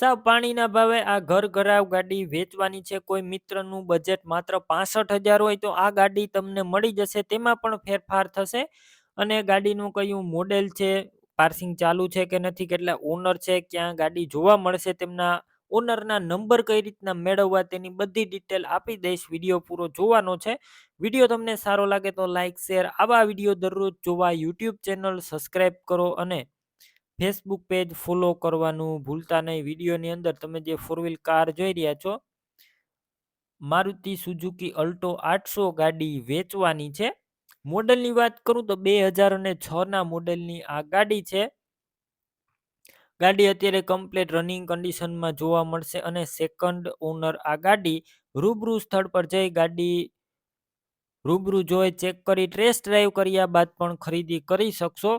સાવ પાણીના ભાવે આ ઘર ઘરાવ ગાડી વેચવાની છે. કોઈ મિત્રનું બજેટ માત્ર પાસઠ હજાર હોય તો આ ગાડી તમને મળી જશે. તેમાં પણ ફેરફાર થશે. અને ગાડીનું કયું મોડેલ છે પાર્સિંગ ચાલુ છે કે નથી, કેટલા ઓનર છે, ક્યાં ગાડી જોવા મળશે, તેમના ઓનરના નંબર કઈ રીતના મેળવવા તેની બધી ડિટેલ આપી દઈશ. વીડિયો પૂરો જોવાનો છે. વીડિયો તમને સારો લાગે તો લાઇક શેર આવા વીડિયો દરરોજ જોવા યુટ્યુબ ચેનલ સબસ્ક્રાઈબ કરો અને ફેસબુક પેજ ફોલો કરવાનું ભૂલતા નહીં. વિડીયોની અંદર તમે જે ફોર વ્હીલ કાર જોઈ રહ્યા છો, મારુતિ સુઝુકી અલ્ટો આઠસો ગાડી વેચવાની છે. મોડલની વાત કરું તો બે હજાર અને છના મોડલની આ ગાડી છે. ગાડી અત્યારે કમ્પ્લેટ રનિંગ કન્ડિશનમાં જોવા મળશે અને સેકન્ડ ઓનર આ ગાડી રૂબરૂ સ્થળ પર જઈ ગાડી રૂબરૂ જોઈ ચેક કરી ટેસ્ટ ડ્રાઈવ કર્યા બાદ પણ ખરીદી કરી શકશો.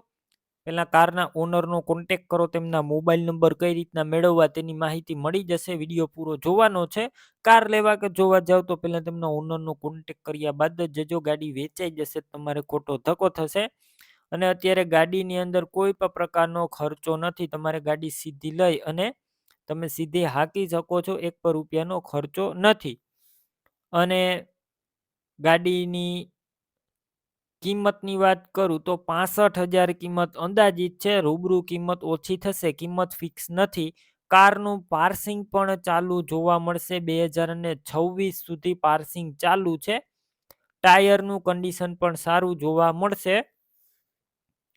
પહેલાં કારના ઓનરનો કોન્ટેક કરો, તેમના મોબાઈલ નંબર કઈ રીતના મેળવવા તેની માહિતી મળી જશે વીડિયો પૂરો જોવાનો છે. કાર લેવા કે જોવા જાવ તો પહેલાં તેમના ઓનરનો કોન્ટેક કર્યા બાદ જ જજો ગાડી વેચાઈ જશે તમારે ખોટો ધક્કો થશે. અને અત્યારે ગાડીની અંદર કોઈ પણ પ્રકારનો ખર્ચો નથી, તમારે ગાડી સીધી લઈ અને તમે સીધી હાંકી શકો છો, એક પર રૂપિયાનો ખર્ચો નથી. અને ગાડીની કિંમતની વાત કરું તો પાસઠ હજાર કિંમત અંદાજિત છે, રૂબરૂ કિંમત ઓછી થશે, કિંમત ફિક્સ નથી. કારનું પાર્સિંગ પણ ચાલુ જોવા મળશે, બે હજાર ને છવ્વીસ સુધી પાર્સિંગ ચાલુ છે. ટાયરનું કન્ડિશન પણ સારું જોવા મળશે.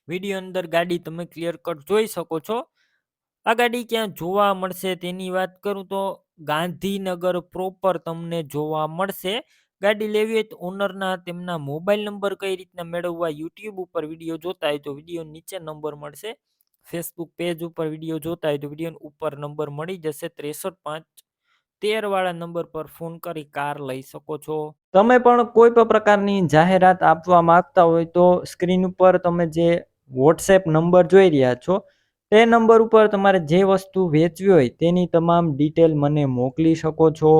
વીડિયો અંદર ગાડી તમે ક્લિયર કટ જોઈ શકો છો. આ ગાડી ક્યાં જોવા મળશે તેની વાત કરું તો ગાંધીનગર પ્રોપર તમને જોવા મળશે. ગાડી લેવી હોય તો ઓનરના તેમના મોબાઈલ નંબર કઈ રીતના મેળવવા યુટ્યુબ ઉપર વીડિયો જોતા હોય તો વીડિયો નીચે નંબર મળશે. ફેસબુક પેજ ઉપર વીડિયો જોતા હોય તો વીડિયો ઉપર નંબર મળી જશે. ત્રેસઠ પાંચ તેર વાળા નંબર પર ફોન કરી કાર લઈ શકો છો. તમે પણ કોઈ પણ પ્રકારની જાહેરાત આપવા માંગતા હોય તો સ્ક્રીન ઉપર તમે જે વોટ્સએપ નંબર જોઈ રહ્યા છો, તે નંબર ઉપર તમારે જે વસ્તુ વેચવી હોય તેની તમામ ડિટેલ મને મોકલી શકો છો.